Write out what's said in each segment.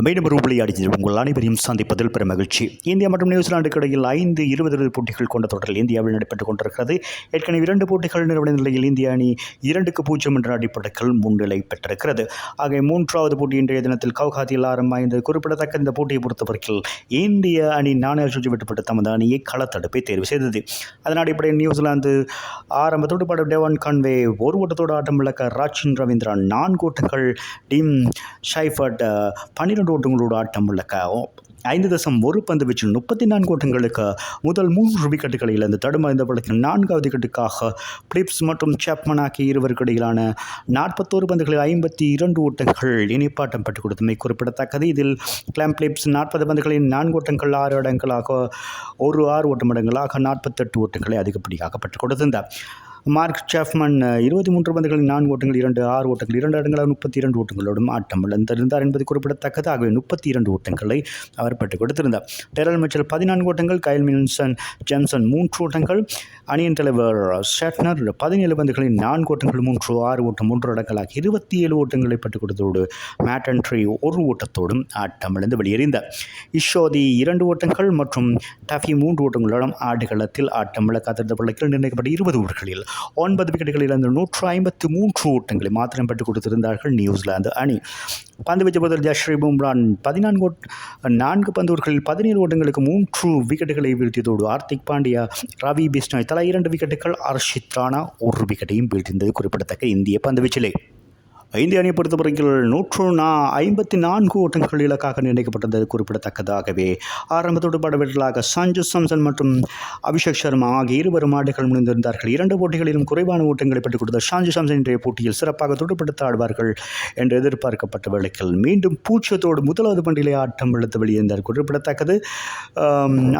மீண்டும் ஒரு விளையாடி உங்கள் அனைவரையும் சந்திப்பதில் பெரும் மகிழ்ச்சி. இந்தியா மற்றும் நியூசிலாந்துக்கு இடையில் ஐந்து இருபது இருபது போட்டிகள் கொண்ட தொடரில் இந்தியாவில் நடைபெற்றுக் கொண்டிருக்கிறது. ஏற்கனவே இரண்டு போட்டிகள் நிறைவடைந்த நிலையில் இந்திய அணி இரண்டுக்கு பூஜ்ஜியம் என்ற அடிப்படையில் முன்னிலை பெற்றிருக்கிறது. ஆக மூன்றாவது போட்டி இன்றைய தினத்தில் கவுகாத்தியில் ஆரம்பமாய்ந்து குறிப்பிடத்தக்க இந்த போட்டியை பொறுத்தவரையில் இந்திய அணி நாணய சுற்றி வெட்டுப்பட்டு தமது அணியை களத்தடுப்பை தேர்வு செய்தது. அதன் அடிப்படையில் நியூசிலாந்து ஆரம்ப துடுப்பாடு டேவான் கான்வே ஒரு ஓட்டத்தோடு ஆட்டம் விளக்க ராஜின் ரவீந்திரன் நான்கு ஓட்டங்கள் டீம் ஷைஃபர்ட் பன்னிரெண்டு ஓட்டங்களோட ஆட்டம் உள்ள ஐந்து தசம் ஒரு பந்து வீச்சில் முப்பத்தி நான்கு ஓட்டங்களுக்கு முதல் மூன்று விக்கெட்டுகளை இழந்து தடுமாறிந்த படத்தில் நான்காவது விக்கெட்டுக்காக பிலிப்ஸ் மற்றும் சாப்மன் ஆகிய இருவருக்கு இடையிலான நாற்பத்தோரு பந்துகளில் ஐம்பத்தி இரண்டு ஓட்டங்கள் இணைப்பாட்டம் பெற்றுக் கொடுத்தமை குறிப்பிடத்தக்கது. இதில் கிளாம் பிலிப்ஸ் நாற்பது பந்துகளில் நான்கு ஓட்டங்கள் ஆறு இடங்களாக ஒரு ஆறு ஓட்டம் இடங்களாக நாற்பத்தெட்டு ஓட்டங்களை அதிகப்படியாக பெற்றுக் கொடுத்திருந்தார். மார்க் சாஃப்மன் இருபத்தி மூன்று பந்துகளில் நான்கு ஓட்டங்கள் இரண்டு ஆறு ஓட்டங்கள் இரண்டு இடங்களாக முப்பத்தி இரண்டு ஓட்டங்களோடும் ஆட்டம் இழந்திருந்தார் என்பது குறிப்பிடத்தக்கது. ஆகவே முப்பத்தி இரண்டு ஓட்டங்களை அவர் பெற்றுக் கொடுத்திருந்தார். டெரல் மிச்சல் பதினான்கு ஓட்டங்கள் கைல் மில்சன் ஜான்சன் மூன்று ஓட்டங்கள் அணியின் தலைவர் ஷெட்னர் பதினேழு பந்துகளில் நான்கு ஓட்டங்கள் மூன்று ஆறு ஓட்டம் மூன்று இடங்களாக இருபத்தி ஏழு ஓட்டங்களை பெற்றுக் கொடுத்ததோடு மேட்டன்ட்ரி ஒரு ஓட்டத்தோடும் ஆட்டம் இழந்து வெளியேறிந்தார். இஷோதி இரண்டு ஓட்டங்கள் மற்றும் டஃபி மூன்று ஓட்டங்களோடும் ஆடுகளத்தில் ஆட்டம் இழக்காத்திருந்த பிள்ளைகள் நிர்ணயிக்கப்பட்ட இருபது ஓவர்களில் ஒன்பது விக்கெட்டுகளில் இருந்து நூற்று ஐம்பத்து மூன்று ஓட்டங்களை மாத்திரம் பெற்றுக் கொடுத்திருந்தார்கள் நியூசிலாந்து அணி. பந்து வீச்சு பதில் ஜஸ்ரீ பும்ரான் பதினான்கு நான்கு பந்தூர்களில் பதினேழு ஓட்டங்களுக்கு மூன்று விக்கெட்டுகளை வீழ்த்தியதோடு ஹார்திக் பாண்டியா ரவி பிஸ்னாய் தலா இரண்டு விக்கெட்டுகள் அர்ஷித் ராணா ஒரு விக்கெட்டையும் வீழ்த்தியது குறிப்பிடத்தக்க இந்திய பந்து வீச்சிலே. இந்திய அணியை பொறுத்தவரையில் நூற்று நா ஐம்பத்தி நான்கு ஓட்டங்கள் இலக்காக நிர்ணயிக்கப்பட்டது குறிப்பிடத்தக்கதாகவே. ஆரம்பத்தோடு படவீரர்களாக சஞ்சு சம்சன் மற்றும் அபிஷேக் சர்மா ஆகிய இருவரும் ஆடுகள் முடிந்திருந்தார்கள் இரண்டு போட்டிகளிலும் குறைவான ஓட்டங்களை பெற்றுக் கொடுத்த சாஞ்சு சம்சன் இன்றைய போட்டியில் சிறப்பாக துடுப்படுத்த ஆடுவார்கள் என்று எதிர்பார்க்கப்பட்ட வேளையில் மீண்டும் பூச்சியத்தோடு முதலாவது பண்டிகை ஆட்டம் இழுத்து வெளியிருந்தார் குறிப்பிடத்தக்கது.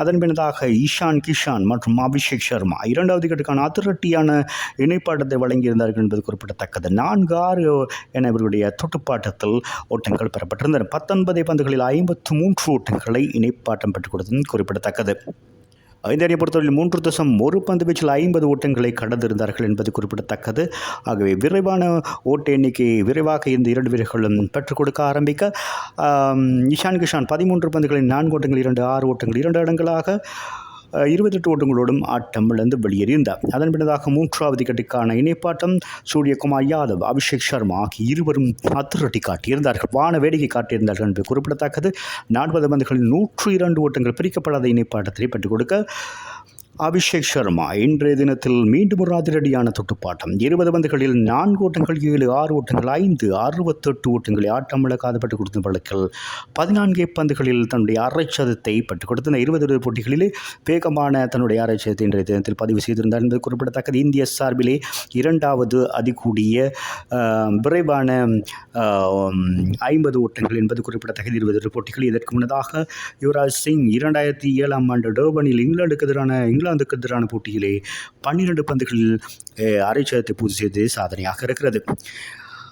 அதன் பின்னதாக ஈஷான் கிஷான் மற்றும் அபிஷேக் சர்மா இரண்டாவது கட்டுக்கான அதிரட்டியான இணைப்பாட்டத்தை வழங்கியிருந்தார்கள் என்பது குறிப்பிடத்தக்கது. நான்கு ஆறு என இவருடைய துட்டுப்பாட்டத்தில் ஓட்டங்கள் பெறப்பட்டிருந்தன. பத்தொன்பது பந்துகளில் ஐம்பத்து மூன்று ஓட்டங்களை இணைப்பாட்டம் பெற்றுக் கொடுத்தது குறிப்பிடத்தக்கது. ஐந்தாரியை பொறுத்தவரையில் மூன்று தசம் ஒரு பந்து வீச்சில் ஐம்பது ஓட்டங்களை கடந்திருந்தார்கள் என்பது குறிப்பிடத்தக்கது. ஆகவே விரைவான ஓட்ட எண்ணிக்கை விரைவாக இந்த இரண்டு வீரர்களும் பெற்றுக் கொடுக்க ஆரம்பிக்க இஷான் கிஷான் பதிமூன்று பந்துகளில் நான்கு ஓட்டங்கள் இரண்டு ஆறு ஓட்டங்கள் இரண்டு இடங்களாக இருபத்தெட்டு ஓட்டங்களோடும் ஆட்டம் இழந்து வெளியேறியிருந்தார். அதன் பின்னதாக மூன்றாவது கட்டிக்கான இணைப்பாட்டம் சூரியகுமார் யாதவ் அபிஷேக் சர்மா ஆகிய இருவரும் அதிரட்டி காட்டியிருந்தார்கள். வான வேடிக்கை காட்டியிருந்தார்கள் என்று குறிப்பிடத்தக்கது. நாற்பது பந்துகளில் நூற்று இரண்டு ஓட்டங்கள் பிரிக்கப்படாத இணைப்பாட்டத்தை பெற்றுக் கொடுக்க அபிஷேக் சர்மா இன்றைய தினத்தில் மீண்டும் ஒரு அதிரடியான துட்டுப்பாட்டம். இருபது பந்துகளில் நான்கு ஓட்டங்கள் ஏழு ஆறு ஓட்டங்கள் ஐந்து அறுபத்தெட்டு ஓட்டங்களை ஆட்டம் இழக்காது பெற்றுக் கொடுத்த வழக்கில் பதினான்கு பந்துகளில் தன்னுடைய அரை சதத்தை பெற்றுக் கொடுத்த இருபது இருபது போட்டிகளிலே வேகமான தன்னுடைய அரை சதத்தை இன்றைய தினத்தில் பதிவு செய்திருந்தார் என்பது குறிப்பிடத்தக்கது. இந்திய சார்பிலே இரண்டாவது அதிகூடிய விரைவான ஐம்பது ஓட்டங்கள் என்பது குறிப்பிடத்தக்கது. இருபது போட்டிகள். இதற்கு முன்னதாக யுவராஜ் சிங் இரண்டாயிரத்தி ஏழாம் ஆண்டு டோபனில் இங்கிலாந்துக்கு எதிரான இங்கிலாந்துக்கு எதிரான போட்டியிலே பன்னிரண்டு பந்துகளில் அரை சதத்தை பூர்த்தி செய்து சாதனையாக இருக்கிறது.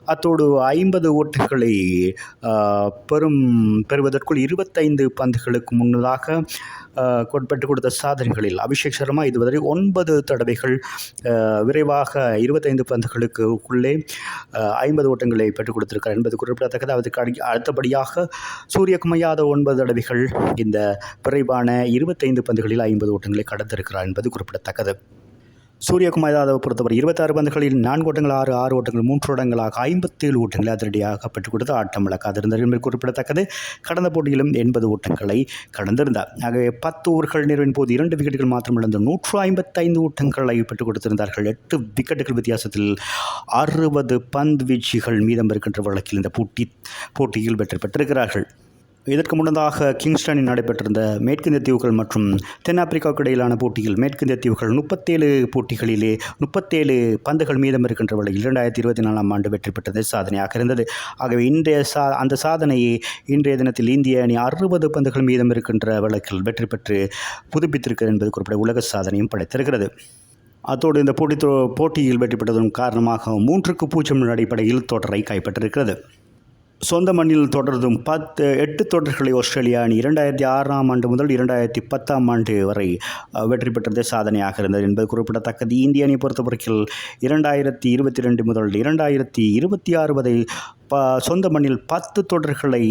அத்தோடு ஐம்பது ஓட்டங்களை பெறும் பெறுவதற்குள் இருபத்தைந்து பந்துகளுக்கு முன்னதாக ஆஹ், பெற்றுக் கொடுத்த சாதனைகளில் அபிஷேக் சர்மா இதுவரை ஒன்பது தடவைகள் விரைவாக இருபத்தைந்து பந்துகளுக்கு உள்ளே ஐம்பது ஓட்டங்களை பெற்றுக் கொடுத்திருக்கார் என்பது குறிப்பிடத்தக்கது. அதற்கு அடி- அடுத்தபடியாக சூரியகுமார் யாதவ் ஒன்பது தடவைகள் இந்த விரைவான இருபத்தைந்து பந்துகளில் ஐம்பது ஓட்டங்களை கடந்திருக்கிறார் என்பது குறிப்பிடத்தக்கது. சூரியகுமார் யாதவை பொறுத்தவரை இருபத்தாறு பந்துகளில் நான்கு ஓட்டங்கள் ஆறு ஆறு ஓட்டங்கள் மூன்று ஓட்டங்களாக ஐம்பத்தேழு ஓட்டங்களை அதிரடியாக பெற்றுக் கொடுத்து ஆட்டம் இழக்காதிருந்தார் என்பது குறிப்பிடத்தக்கது. கடந்த போட்டியிலும் எண்பது ஓட்டங்களை கடந்திருந்தார். ஆகவே பத்து ஓவர்கள் நிறைவின் போது இரண்டு விக்கெட்டுகள் மாத்திரம் இழந்து நூற்று ஐம்பத்தைந்து ஓட்டங்களை பெற்றுக் கொடுத்திருந்தார்கள். எட்டு விக்கெட்டுகள் வித்தியாசத்தில் அறுபது பந்து வீச்சுகள் மீதம் இருக்கின்ற வழக்கில் இந்த போட்டி போட்டியில் வெற்றி பெற்றிருக்கிறார்கள். இதற்கு முன்னதாக கிங்ஸ்டனில் நடைபெற்றிருந்த மேற்கிந்திய தீவுகள் மற்றும் தென்னாப்பிரிக்காவுக்கு இடையிலான போட்டியில் மேற்கிந்திய தீவுகள் முப்பத்தேழு போட்டிகளிலே முப்பத்தேழு பந்துகள் மீதம் இருக்கின்ற வழியில் இரண்டாயிரத்தி இருபத்தி நாலாம் ஆண்டு வெற்றி பெற்றது சாதனையாக இருந்தது. ஆகவே இன்றைய சா அந்த சாதனையை இன்றைய தினத்தில் இந்திய அணி அறுபது பந்துகள் மீதம் இருக்கின்ற வழக்கில் வெற்றி பெற்று புதுப்பித்திருக்கிறது என்பது குறிப்பிட உலக சாதனையும் படைத்திருக்கிறது. அத்தோடு இந்த போட்டி தொ- போட்டியில் வெற்றி பெற்றதன் காரணமாக மூன்றுக்கு பூஜ்ஜியம் அடிப்படையில் தொடரை கைப்பற்றிருக்கிறது. சொந்த மண்ணில் தொடர்ந்தும் பத்து எட்டு தொடர்களை ஆஸ்திரேலியா அணி இரண்டாயிரத்தி ஆறாம் ஆண்டு முதல் இரண்டாயிரத்தி பத்தாம் ஆண்டு வரை வெற்றி பெற்றது சாதனையாக இருந்தது என்பது குறிப்பிடத்தக்கது. இந்திய அணியை பொறுத்தவரைக்கில் இரண்டாயிரத்தி இருபத்தி ரெண்டு முதல் இரண்டாயிரத்தி இருபத்தி ஆறு வரை ப சொந்த மண்ணில் பத்து தொடர்களை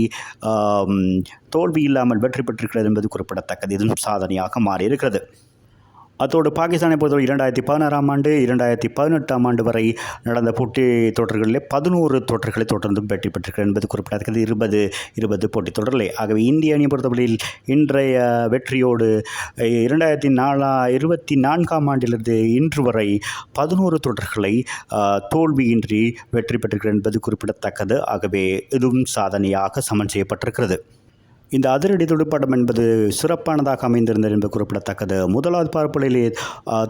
தோல்வி இல்லாமல் வெற்றி பெற்றிருக்கிறது என்பது குறிப்பிடத்தக்கது. இதுவும் சாதனையாக மாறியிருக்கிறது. அத்தோடு பாகிஸ்தானை பொறுத்தவரை இரண்டாயிரத்தி பதினாறாம் ஆண்டு இரண்டாயிரத்தி பதினெட்டாம் ஆண்டு வரை நடந்த போட்டி தொடர்களிலே பதினோரு தொடர்களை தொடர்ந்தும் வெற்றி பெற்றிருக்கிறது என்பது குறிப்பிடத்தக்கது. இருபது இருபது போட்டி தொடரிலே ஆகவே இந்திய அணியை பொறுத்தவரையில் இன்றைய வெற்றியோடு இரண்டாயிரத்தி நாலா இருபத்தி நான்காம் ஆண்டிலிருந்து இன்று வரை பதினோரு தொடர்களை தோல்வியின்றி வெற்றி பெற்றிருக்கிறது என்பது குறிப்பிடத்தக்கது. ஆகவே இதுவும் சாதனையாக சமன் செய்யப்பட்டிருக்கிறது. இந்த அதிரடி துடுப்பாட்டம் என்பது சிறப்பானதாக அமைந்திருந்தது என்பது குறிப்பிடத்தக்கது. முதலாவது பார்ப்பலையிலே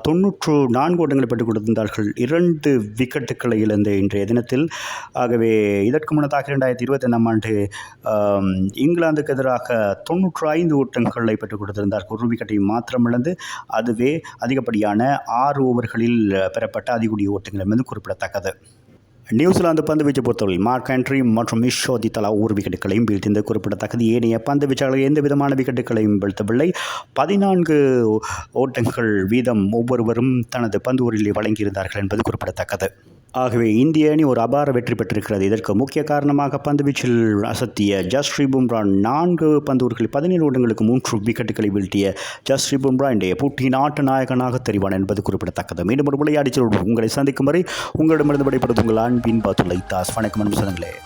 தொன்னூற்று நான்கு ஓட்டங்களை பெற்றுக் கொடுத்திருந்தார்கள். இரண்டு விக்கெட்டுக்களை இழந்த இன்றைய தினத்தில். ஆகவே இதற்கு முன்னதாக இரண்டாயிரத்தி இருபத்தைந்தாம் ஆண்டு இங்கிலாந்துக்கு எதிராக தொன்னூற்று ஐந்து ஓட்டங்களை பெற்றுக் கொடுத்திருந்தார்கள். ஒரு விக்கெட்டை மாத்திரம் இழந்து அதுவே அதிகப்படியான ஆறு ஓவர்களில் பெறப்பட்ட அதிகூடிய ஓட்டங்கள் என்பது குறிப்பிடத்தக்கது. நியூசிலாந்து பந்து வீச்சை பொறுத்தவரை மார்க் ஆண்ட்ரி மற்றும் மிஷோதி தலா ஒரு விக்கெட்டுகளையும் வீழ்த்தியது குறிப்பிடத்தக்கது. ஏனைய பந்து வீச்சாளர்கள் எந்த விதமான விக்கெட்டுகளையும் வீழ்த்தவில்லை. பதினான்கு ஓட்டங்கள் வீதம் ஒவ்வொருவரும் தனது பந்து ஊரிலே வழங்கியிருந்தார்கள் என்பது குறிப்பிடத்தக்கது. ஆகவே இந்திய அணி ஒரு அபார வெற்றி பெற்றிருக்கிறது. இதற்கு முக்கிய காரணமாக பந்து வீச்சில் அசத்திய ஜஸ்ரீ பும்ரா நான்கு பந்து ஊர்களில் பதினேழு ஓட்டங்களுக்கு மூன்று விக்கெட்டுகளை வீழ்த்திய ஜஸ்ரீ பும்ரா இன்றைய போட்டியின் நாட்டு நாயகனாக தெரிவான் என்பது குறிப்பிடத்தக்கது. மீண்டும் ஒரு விளையாடி உங்களை சந்திக்கும் வரை உங்களிடமிருந்து விடைபெறுவது உங்கள் அன்பின் பாத்துள்ளை தாஸ். வணக்கம் சொல்லுங்களேன்